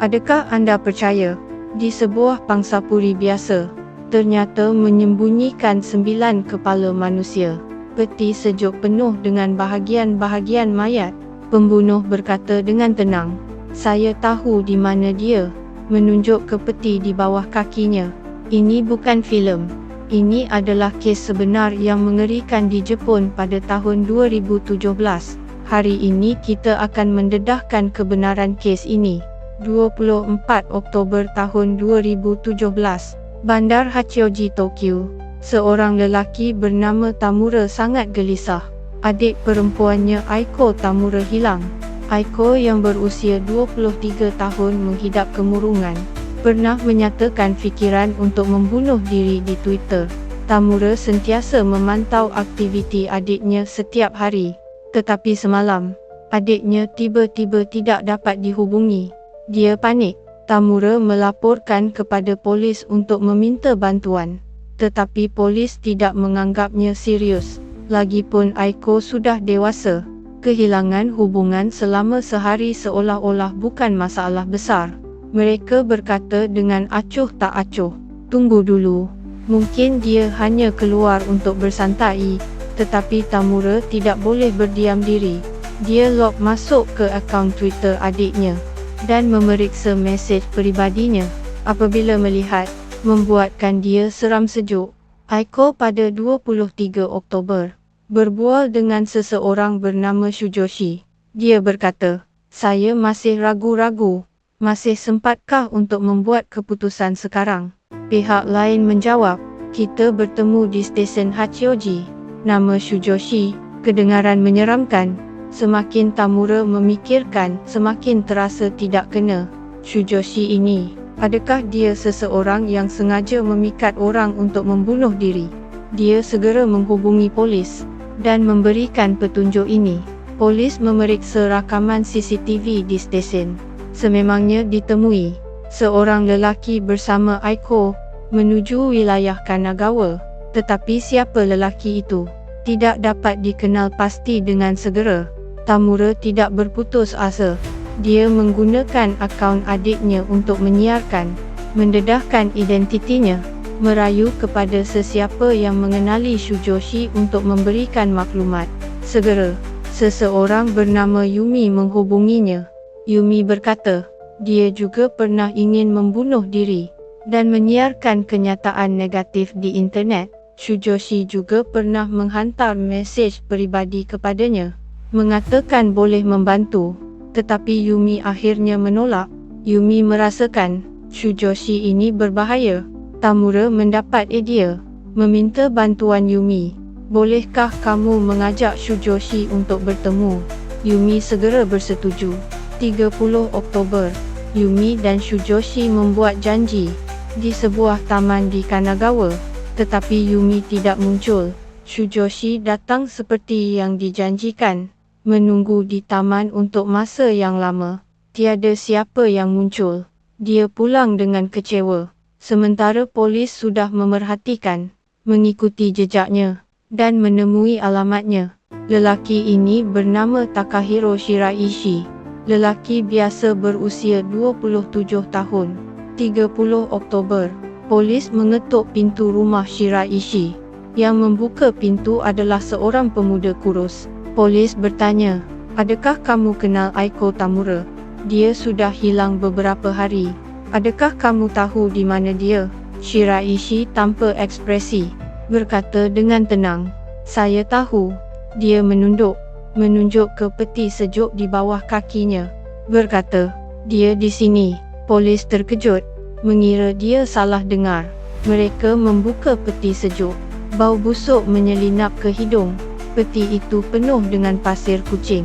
Adakah anda percaya, di sebuah pangsapuri biasa, ternyata menyembunyikan sembilan kepala manusia. Peti sejuk penuh dengan bahagian-bahagian mayat. Pembunuh berkata dengan tenang, saya tahu di mana dia, menunjuk ke peti di bawah kakinya. Ini bukan filem. Ini adalah kes sebenar yang mengerikan di Jepun pada tahun 2017. Hari ini kita akan mendedahkan kebenaran kes ini. 24 Oktober tahun 2017, Bandar Hachioji, Tokyo. Seorang lelaki bernama Tamura sangat gelisah. Adik perempuannya Aiko Tamura hilang. Aiko yang berusia 23 tahun menghidap kemurungan, pernah menyatakan fikiran untuk membunuh diri di Twitter. Tamura sentiasa memantau aktiviti adiknya setiap hari. Tetapi semalam, adiknya tiba-tiba tidak dapat dihubungi. Dia panik. Tamura melaporkan kepada polis untuk meminta bantuan tetapi polis tidak menganggapnya serius. Lagipun Aiko sudah dewasa. Kehilangan hubungan selama sehari seolah-olah bukan masalah besar. Mereka berkata dengan acuh tak acuh. Tunggu dulu. Mungkin dia hanya keluar untuk bersantai. Tetapi Tamura tidak boleh berdiam diri. Dia log masuk ke akaun Twitter adiknya. Dan memeriksa mesej peribadinya. Apabila melihat membuatkan dia seram sejuk. Aiko pada 23 Oktober berbual dengan seseorang bernama Shujoshi. Dia berkata, saya masih ragu-ragu. Masih sempatkah untuk membuat keputusan sekarang? Pihak lain menjawab, kita bertemu di stesen Hachioji. Nama Shujoshi, kedengaran menyeramkan. Semakin Tamura memikirkan, semakin terasa tidak kena. Shujoshi ini Adakah dia seseorang yang sengaja memikat orang untuk membunuh diri? Dia segera menghubungi polis dan memberikan petunjuk ini. Polis memeriksa rakaman CCTV di stesen. Sememangnya ditemui seorang lelaki bersama Aiko menuju wilayah Kanagawa. Tetapi siapa lelaki itu? Tidak dapat dikenal pasti dengan segera. Tamura tidak berputus asa dia menggunakan akaun adiknya untuk menyiarkan, mendedahkan identitinya, merayu kepada sesiapa yang mengenali Shujoshi untuk memberikan maklumat. Segera, seseorang bernama Yumi menghubunginya. Yumi berkata, dia juga pernah ingin membunuh diri dan menyiarkan kenyataan negatif di internet. Shujoshi juga pernah menghantar mesej peribadi kepadanya, mengatakan boleh membantu tetapi Yumi akhirnya menolak. Yumi merasakan Shujoshi ini berbahaya. Tamura mendapat idea, meminta bantuan Yumi. Bolehkah kamu mengajak Shujoshi untuk bertemu? Yumi segera bersetuju. 30 Oktober, Yumi dan Shujoshi membuat janji di sebuah taman di Kanagawa. Tetapi Yumi tidak muncul. Shujoshi datang seperti yang dijanjikan menunggu di taman untuk masa yang lama. Tiada siapa yang muncul. Dia pulang dengan kecewa. Sementara polis sudah memerhatikan, mengikuti jejaknya, dan menemui alamatnya. Lelaki ini bernama Takahiro Shiraishi. Lelaki biasa berusia 27 tahun. 30 Oktober, polis mengetuk pintu rumah Shiraishi. Yang membuka pintu adalah seorang pemuda kurus. Polis bertanya, adakah kamu kenal Aiko Tamura? Dia sudah hilang beberapa hari. Adakah kamu tahu di mana dia? Shiraishi tanpa ekspresi, berkata dengan tenang, saya tahu. Dia menunduk, menunjuk ke peti sejuk di bawah kakinya. Berkata, dia di sini. Polis terkejut, mengira dia salah dengar. Mereka membuka peti sejuk. Bau busuk menyelinap ke hidung. Peti itu penuh dengan pasir kucing.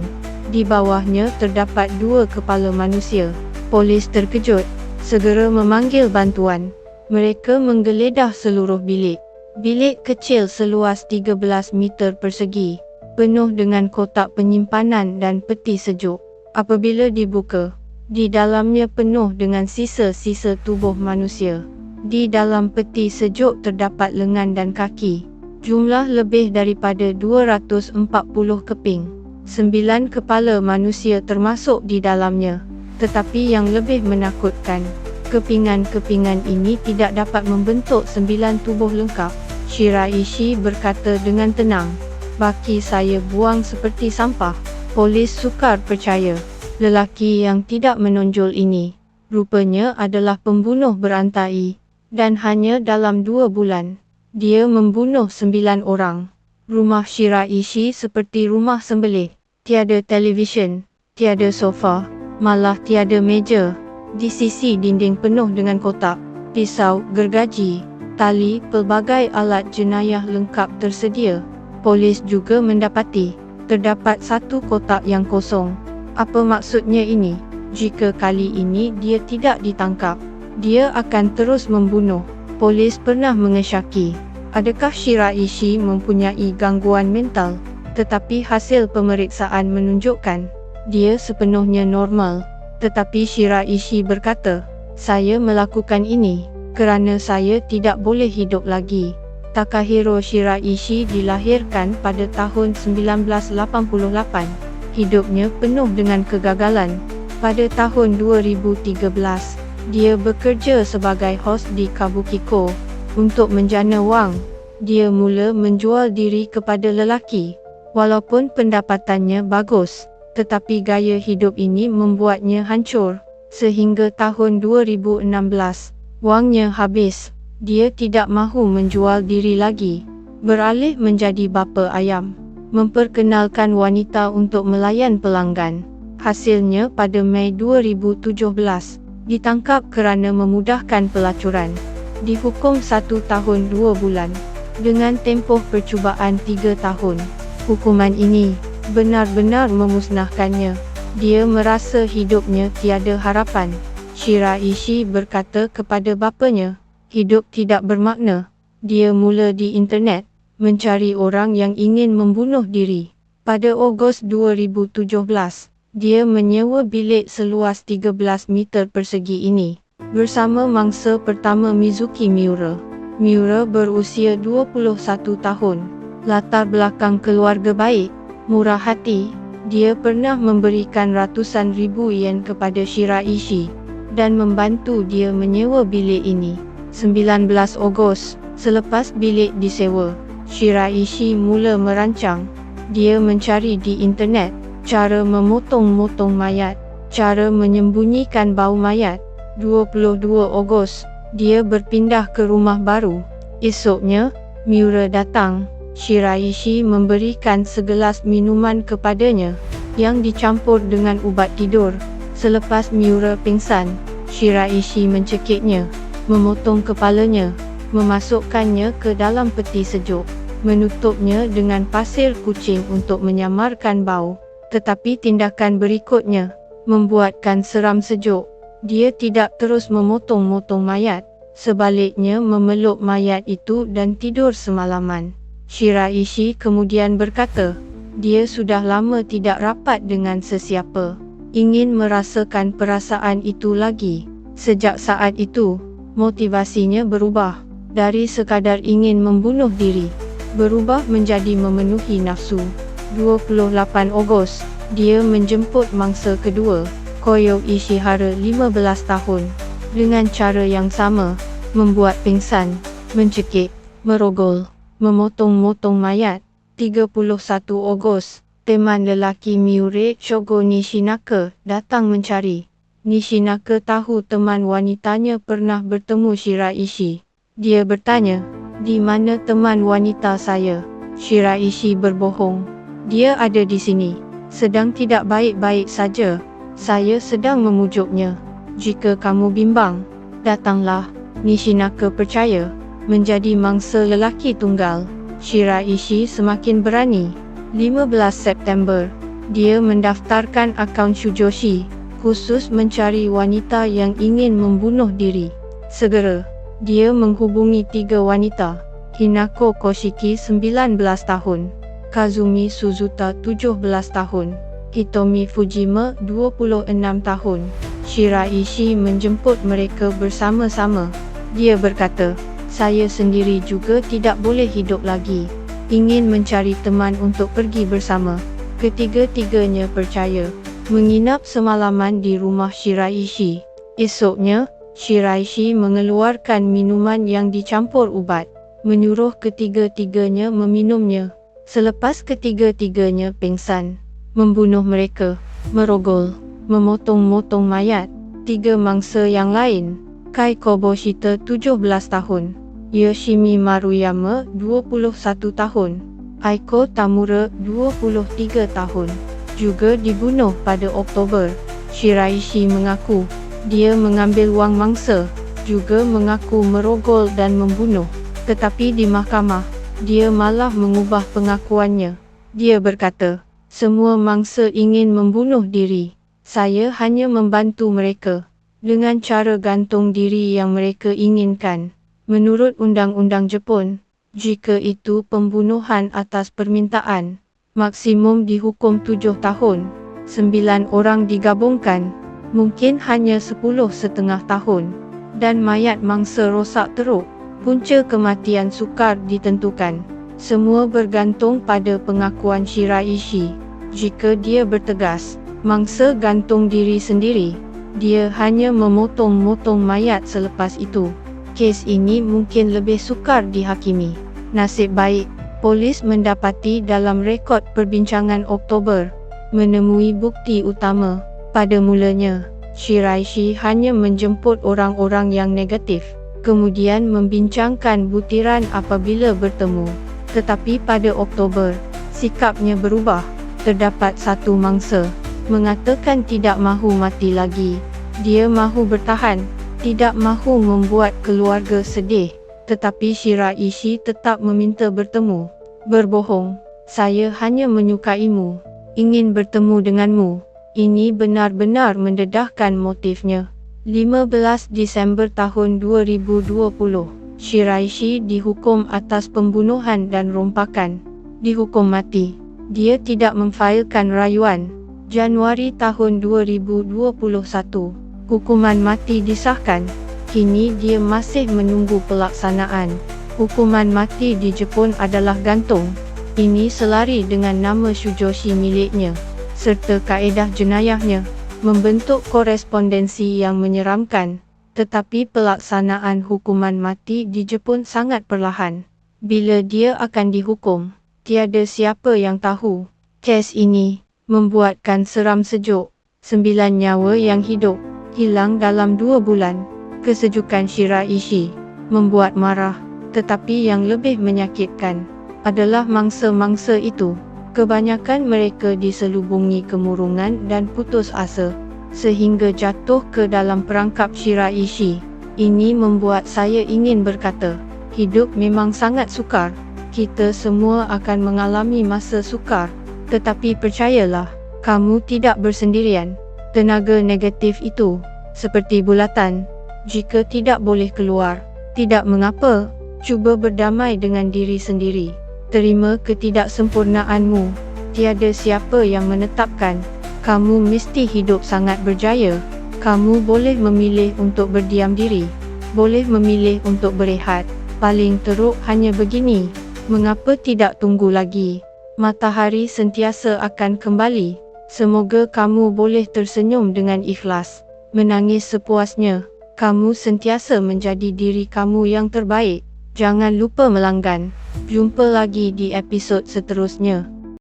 Di bawahnya terdapat dua kepala manusia. Polis terkejut, segera memanggil bantuan. Mereka menggeledah seluruh bilik. Bilik kecil seluas 13 meter persegi, penuh dengan kotak penyimpanan dan peti sejuk. Apabila dibuka, di dalamnya penuh dengan sisa-sisa tubuh manusia. Di dalam peti sejuk terdapat lengan dan kaki jumlah lebih daripada 240 keping. Sembilan kepala manusia termasuk di dalamnya. Tetapi yang lebih menakutkan, kepingan-kepingan ini tidak dapat membentuk sembilan tubuh lengkap. Shiraishi berkata dengan tenang, Baki saya buang seperti sampah. Polis sukar percaya. Lelaki yang tidak menonjol ini, rupanya adalah pembunuh berantai. Dan hanya dalam dua bulan, dia membunuh sembilan orang. Rumah Shiraishi seperti rumah sembelih. Tiada televisyen, tiada sofa, malah tiada meja. Di sisi dinding penuh dengan kotak, pisau, gergaji, tali, pelbagai alat jenayah lengkap tersedia. Polis juga mendapati, terdapat satu kotak yang kosong. Apa maksudnya ini? Jika kali ini dia tidak ditangkap, dia akan terus membunuh. Polis pernah mengesyaki adakah Shiraishi mempunyai gangguan mental, tetapi hasil pemeriksaan menunjukkan dia sepenuhnya normal. Tetapi Shiraishi berkata, saya melakukan ini kerana saya tidak boleh hidup lagi. Takahiro Shiraishi dilahirkan pada tahun 1988. Hidupnya penuh dengan kegagalan. Pada tahun 2013, dia bekerja sebagai hos di Kabukiko, untuk menjana wang, dia mula menjual diri kepada lelaki. Walaupun pendapatannya bagus, tetapi gaya hidup ini membuatnya hancur. Sehingga tahun 2016, wangnya habis. Dia tidak mahu menjual diri lagi. Beralih menjadi bapa ayam. Memperkenalkan wanita untuk melayan pelanggan. Hasilnya pada Mei 2017, ditangkap kerana memudahkan pelacuran dihukum satu tahun dua bulan, dengan tempoh percubaan tiga tahun. Hukuman ini benar-benar memusnahkannya. Dia merasa hidupnya tiada harapan. Shiraishi berkata kepada bapanya, hidup tidak bermakna. Dia mula di internet, mencari orang yang ingin membunuh diri. Pada Ogos 2017, dia menyewa bilik seluas 13 meter persegi ini bersama mangsa pertama Mizuki Miura. Miura berusia 21 tahun. Latar belakang keluarga baik, murah hati. Dia pernah memberikan ratusan ribu yen kepada Shiraishi dan membantu dia menyewa bilik ini. 19 Ogos, selepas bilik disewa, Shiraishi mula merancang. Dia mencari di internet cara memotong-motong mayat, cara menyembunyikan bau mayat, 22 Ogos, dia berpindah ke rumah baru. Esoknya, Miura datang. Shiraishi memberikan segelas minuman kepadanya yang dicampur dengan ubat tidur. Selepas Miura pingsan, Shiraishi mencekiknya, memotong kepalanya, memasukkannya ke dalam peti sejuk, menutupnya dengan pasir kucing untuk menyamarkan bau. Tetapi tindakan berikutnya membuatkan seram sejuk. Dia tidak terus memotong-motong mayat, sebaliknya memeluk mayat itu dan tidur semalaman. Shiraishi kemudian berkata, dia sudah lama tidak rapat dengan sesiapa, ingin merasakan perasaan itu lagi. Sejak saat itu, motivasinya berubah, dari sekadar ingin membunuh diri, berubah menjadi memenuhi nafsu. 28 Ogos, dia menjemput mangsa kedua, Koyo Ishihara 15 tahun, dengan cara yang sama, membuat pingsan, mencekik, merogol, memotong-motong mayat. 31 Ogos, teman lelaki Miure Shogo Nishinaka datang mencari. Nishinaka tahu teman wanitanya pernah bertemu Shiraishi. Dia bertanya, di mana teman wanita saya? Shiraishi berbohong. Dia ada di sini, sedang tidak baik-baik saja. Saya sedang memujuknya. Jika kamu bimbang, datanglah. Nishinaka percaya, menjadi mangsa lelaki tunggal. Shiraishi semakin berani. 15 September, dia mendaftarkan akaun Shujoshi, khusus mencari wanita yang ingin membunuh diri. Segera, dia menghubungi tiga wanita. Hinako Koshiki 19 tahun, Kazumi Suzuta 17 tahun, Hitomi Fujima 26 tahun. Shiraishi menjemput mereka bersama-sama. Dia berkata, saya sendiri juga tidak boleh hidup lagi. Ingin mencari teman untuk pergi bersama. Ketiga-tiganya percaya. menginap semalaman di rumah Shiraishi. Esoknya, Shiraishi mengeluarkan minuman yang dicampur ubat, menyuruh ketiga-tiganya meminumnya. Selepas ketiga-tiganya pingsan, membunuh mereka, merogol, memotong-motong mayat. Tiga mangsa yang lain, Kai Koboshita 17 tahun, Yoshimi Maruyama 21 tahun, Aiko Tamura 23 tahun, juga dibunuh pada Oktober. Shiraishi mengaku dia mengambil wang mangsa, juga mengaku merogol dan membunuh. Tetapi di mahkamah, dia malah mengubah pengakuannya. Dia berkata, semua mangsa ingin membunuh diri. Saya hanya membantu mereka dengan cara gantung diri yang mereka inginkan. Menurut undang-undang Jepun, jika itu pembunuhan atas permintaan, maksimum dihukum tujuh tahun. Sembilan orang digabungkan, mungkin hanya sepuluh setengah tahun. Dan mayat mangsa rosak teruk, punca kematian sukar ditentukan. Semua bergantung pada pengakuan Shiraishi. Jika dia bertegas, mangsa gantung diri sendiri. Dia hanya memotong-motong mayat selepas itu. Kes ini mungkin lebih sukar dihakimi. Nasib baik, polis mendapati dalam rekod perbincangan Oktober, menemui bukti utama. Pada mulanya, Shiraishi hanya menjemput orang-orang yang negatif, kemudian membincangkan butiran apabila bertemu. Tetapi pada Oktober, sikapnya berubah. Terdapat satu mangsa mengatakan tidak mahu mati lagi. Dia mahu bertahan, tidak mahu membuat keluarga sedih. Tetapi Shiraishi tetap meminta bertemu. Berbohong, saya hanya menyukaimu, ingin bertemu denganmu. Ini benar-benar mendedahkan motifnya. 15 Disember tahun 2020, Shiraishi dihukum atas pembunuhan dan rompakan. Dihukum mati. Dia tidak memfailkan rayuan. Januari tahun 2021, hukuman mati disahkan. Kini dia masih menunggu pelaksanaan. Hukuman mati di Jepun adalah gantung. Ini selari dengan nama Shujoshi miliknya, serta kaedah jenayahnya, membentuk korespondensi yang menyeramkan. Tetapi pelaksanaan hukuman mati di Jepun sangat perlahan. Bila dia akan dihukum, tiada siapa yang tahu. Kes ini membuatkan seram sejuk. Sembilan nyawa yang hidup, hilang dalam dua bulan. Kesejukan Shiraishi, membuat marah. Tetapi yang lebih menyakitkan, adalah mangsa-mangsa itu. Kebanyakan mereka diselubungi kemurungan dan putus asa, sehingga jatuh ke dalam perangkap Shiraishi. Ini membuat saya ingin berkata, hidup memang sangat sukar. Kita semua akan mengalami masa sukar. Tetapi percayalah, kamu tidak bersendirian. Tenaga negatif itu, seperti bulatan, jika tidak boleh keluar, tidak mengapa, cuba berdamai dengan diri sendiri. Terima ketidaksempurnaanmu. Tiada siapa yang menetapkan, kamu mesti hidup sangat berjaya. Kamu boleh memilih untuk berdiam diri, boleh memilih untuk berehat. Paling teruk hanya begini, mengapa tidak tunggu lagi? matahari sentiasa akan kembali. Semoga kamu boleh tersenyum dengan ikhlas, menangis sepuasnya. Kamu sentiasa menjadi diri kamu yang terbaik. Jangan lupa melanggan. Jumpa lagi di episod seterusnya.